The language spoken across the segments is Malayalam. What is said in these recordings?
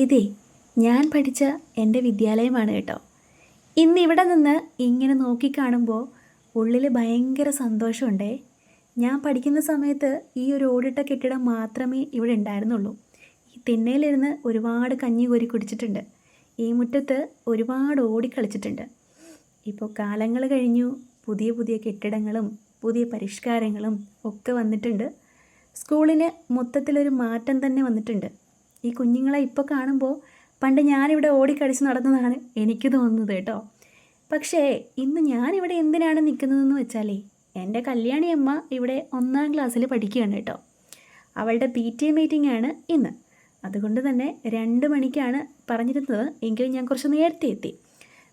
ഇതേ ഞാൻ പഠിച്ച എന്റെ വിദ്യാലയമാണ് കേട്ടോ. ഇന്ന് ഇവിടെ നിന്ന് ഇങ്ങനെ നോക്കിക്കാണുമ്പോൾ ഉള്ളിൽ ഭയങ്കര സന്തോഷമുണ്ടേ. ഞാൻ പഠിക്കുന്ന സമയത്ത് ഈ ഒരു ഓടിട്ട കെട്ടിടം മാത്രമേ ഇവിടെ ഉണ്ടായിരുന്നുള്ളൂ. ഈ തിണ്ണയിലിരുന്ന് ഒരുപാട് കഞ്ഞി കോരി കുടിച്ചിട്ടുണ്ട്. ഈ മുറ്റത്ത് ഒരുപാട് ഓടിക്കളിച്ചിട്ടുണ്ട് ഇപ്പോൾ കാലങ്ങൾ കഴിഞ്ഞു പുതിയ പുതിയ കെട്ടിടങ്ങളും പുതിയ പരിഷ്കാരങ്ങളും ഒക്കെ വന്നിട്ടുണ്ട്. സ്കൂളിന് മൊത്തത്തിലൊരു മാറ്റം തന്നെ വന്നിട്ടുണ്ട്. ഈ കുഞ്ഞുങ്ങളെ ഇപ്പോൾ കാണുമ്പോൾ പണ്ട് ഞാനിവിടെ ഓടിക്കളിച്ച് നടന്നതാണ് എനിക്ക് തോന്നുന്നത് കേട്ടോ. പക്ഷേ ഇന്ന് ഞാനിവിടെ എന്തിനാണ് നിൽക്കുന്നതെന്ന് വെച്ചാലേ എന്റെ കല്യാണി അമ്മ ഇവിടെ ഒന്നാം ക്ലാസ്സിൽ പഠിക്കുകയാണ് കേട്ടോ. അവളുടെ പി ടി എ മീറ്റിംഗ് ആണ് ഇന്ന്. അതുകൊണ്ട് തന്നെ രണ്ട് മണിക്കാണ് പറഞ്ഞിരുന്നത് എങ്കിലും ഞാൻ കുറച്ച് നേരത്തെ എത്തി.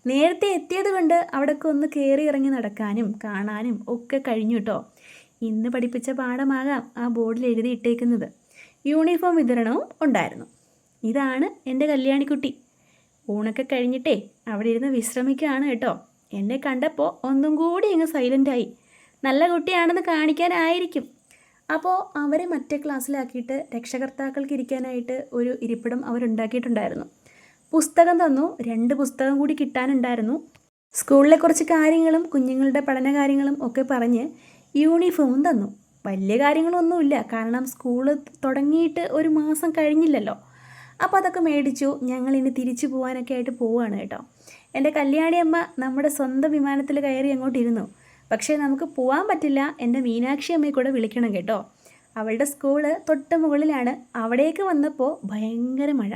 നേരത്തെ എത്തിയത് കൊണ്ട് അവിടെയൊക്കെ ഒന്ന് കയറി ഇറങ്ങി നടക്കാനും കാണാനും ഒക്കെ കഴിഞ്ഞു കേട്ടോ. ഇന്ന് പഠിപ്പിച്ച പാഠമാകാം ആ ബോർഡിൽ എഴുതിയിട്ടേക്കുന്നത് യൂണിഫോം വിതരണവും ഉണ്ടായിരുന്നു. ഇതാണ് എന്റെ കല്യാണിക്കുട്ടി. ഊണൊക്കെ കഴിഞ്ഞിട്ടേ അവിടെ ഇരുന്ന് വിശ്രമിക്കുകയാണ് കേട്ടോ. എന്നെ കണ്ടപ്പോൾ ഒന്നും കൂടി അങ്ങ് സൈലന്റായി. നല്ല കുട്ടിയാണെന്ന് കാണിക്കാനായിരിക്കും. അപ്പോൾ അവരെ മറ്റേ ക്ലാസ്സിലാക്കിയിട്ട് രക്ഷകർത്താക്കൾക്ക് ഇരിക്കാനായിട്ട് ഒരു ഇരിപ്പിടം അവരുണ്ടാക്കിയിട്ടുണ്ടായിരുന്നു. പുസ്തകം തന്നു. രണ്ട് പുസ്തകം കൂടി കിട്ടാനുണ്ടായിരുന്നു. സ്കൂളിലെ കുറച്ച് കാര്യങ്ങളും കുഞ്ഞുങ്ങളുടെ പഠന കാര്യങ്ങളും ഒക്കെ പറഞ്ഞ് യൂണിഫോമും തന്നു. വലിയ കാര്യങ്ങളൊന്നുമില്ല. കാരണം സ്കൂൾ തുടങ്ങിയിട്ട് ഒരു മാസം കഴിഞ്ഞില്ലല്ലോ. അപ്പോൾ അതൊക്കെ മേടിച്ചു. ഞങ്ങൾ ഇനി തിരിച്ചു പോകാനൊക്കെ ആയിട്ട് പോവുകയാണ് കേട്ടോ. എന്റെ കല്യാണിയമ്മ നമ്മുടെ സ്വന്തം വിമാനത്തിൽ കയറി അങ്ങോട്ടിരുന്നു പക്ഷേ നമുക്ക് പോകാൻ പറ്റില്ല. എന്റെ മീനാക്ഷി അമ്മയെ കൂടെ വിളിക്കണം കേട്ടോ. അവളുടെ സ്കൂൾ തൊട്ട് മുകളിലാണ്. അവിടേക്ക് വന്നപ്പോൾ ഭയങ്കര മഴ.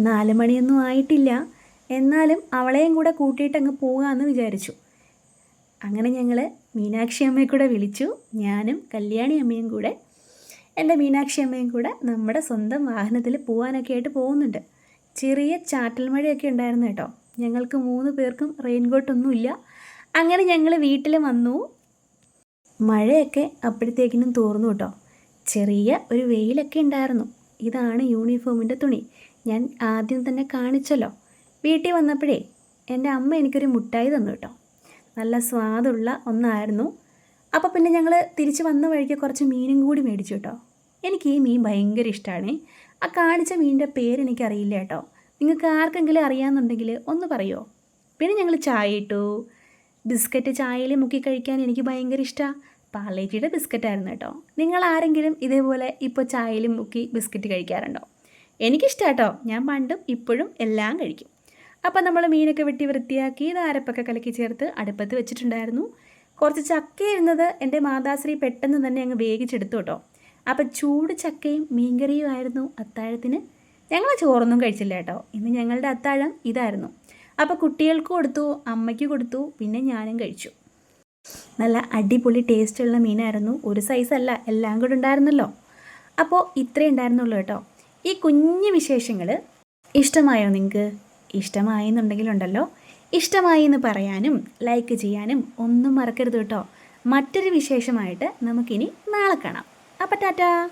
നാല് മണിയൊന്നും ആയിട്ടില്ല. എന്നാലും അവളെയും കൂടെ കൂട്ടിയിട്ട് അങ്ങ് പോകാമെന്ന് വിചാരിച്ചു. അങ്ങനെ ഞങ്ങൾ മീനാക്ഷി അമ്മയെ കൂടെ വിളിച്ചു. ഞാനും കല്യാണി അമ്മയും കൂടെ. എന്റെ മീനാക്ഷി അമ്മയും കൂടെ നമ്മുടെ സ്വന്തം വാഹനത്തിൽ പോകാനൊക്കെ ആയിട്ട് പോകുന്നുണ്ട്. ചെറിയ ചാറ്റൽ മഴയൊക്കെ ഉണ്ടായിരുന്നു കേട്ടോ. ഞങ്ങൾക്ക് മൂന്ന് പേർക്കും റെയിൻകോട്ടൊന്നുമില്ല അങ്ങനെ ഞങ്ങൾ വീട്ടിൽ വന്നു. മഴയൊക്കെ അപ്പോഴത്തേക്കിനും തോർന്നു കേട്ടോ. ചെറിയ ഒരു വെയിലൊക്കെ ഉണ്ടായിരുന്നു. ഇതാണ് യൂണിഫോമിന്റെ തുണി. ഞാൻ ആദ്യം തന്നെ കാണിച്ചല്ലോ. വീട്ടിൽ വന്നപ്പോഴേ എന്റെ അമ്മ എനിക്കൊരു മുട്ടായി തന്നു കേട്ടോ. നല്ല സ്വാദുള്ള ഒന്നായിരുന്നു. അപ്പോൾ പിന്നെ ഞങ്ങൾ തിരിച്ച് വന്ന വഴിക്ക് കുറച്ച് മീനും കൂടി മേടിച്ചു കേട്ടോ എനിക്ക് ഈ മീൻ ഭയങ്കര ഇഷ്ടമാണ് ആ കാണിച്ച മീനിന്റെ പേര് എനിക്കറിയില്ല കേട്ടോ നിങ്ങൾക്ക് ആർക്കെങ്കിലും അറിയാമെന്നുണ്ടെങ്കിൽ ഒന്ന് പറയുമോ പിന്നെ ഞങ്ങൾ ചായ ഇട്ടു. ബിസ്ക്കറ്റ് ചായയിൽ മുക്കി കഴിക്കാൻ എനിക്ക് ഭയങ്കര ഇഷ്ടമാണ് പാർലേജിയുടെ ബിസ്ക്കറ്റായിരുന്നു കേട്ടോ നിങ്ങൾ ആരെങ്കിലും ഇതേപോലെ ഇപ്പോൾ ചായയിൽ മുക്കി ബിസ്ക്കറ്റ് കഴിക്കാറുണ്ടോ? എനിക്കിഷ്ടം കേട്ടോ ഞാൻ പണ്ടും ഇപ്പോഴും എല്ലാം കഴിക്കും. അപ്പോൾ നമ്മൾ മീനൊക്കെ വെട്ടി വൃത്തിയാക്കി ഇത് അരപ്പൊക്കെ കലക്കി ചേർത്ത് അടുപ്പത്ത് വെച്ചിട്ടുണ്ടായിരുന്നു. കുറച്ച് ചക്ക ഇരുന്നത് എന്റെ മാതാശ്രീ പെട്ടെന്ന് തന്നെ അങ്ങ് വേവിച്ചെടുത്തു കേട്ടോ. അപ്പം ചൂട് ചക്കയും മീൻകറിയും ആയിരുന്നു അത്താഴത്തിന്. ഞങ്ങൾ ചോറൊന്നും കഴിച്ചില്ല കേട്ടോ. ഇന്ന് ഞങ്ങളുടെ അത്താഴം ഇതായിരുന്നു. അപ്പോൾ കുട്ടികൾക്ക് കൊടുത്തു അമ്മയ്ക്ക് കൊടുത്തു പിന്നെ ഞാനും കഴിച്ചു. നല്ല അടിപൊളി ടേസ്റ്റുള്ള മീനായിരുന്നു. ഒരു സൈസല്ല എല്ലാം കൂടെ ഉണ്ടായിരുന്നല്ലോ. അപ്പോൾ ഇത്രേ ഉണ്ടായിരുന്നുള്ളൂ കേട്ടോ. ഈ കുഞ്ഞു വിശേഷങ്ങൾ ഇഷ്ടമായോ നിങ്ങൾക്ക് ഇഷ്ടമായി എന്നുണ്ടെങ്കിലുണ്ടല്ലോ ഇഷ്ടമായി എന്ന് പറയാനും ലൈക്ക് ചെയ്യാനും ഒന്നും മറക്കരുത് കേട്ടോ. മറ്റൊരു വിശേഷമായിട്ട് നമുക്കിനി നാളെ കാണാം. അപ്പം ടാറ്റാ!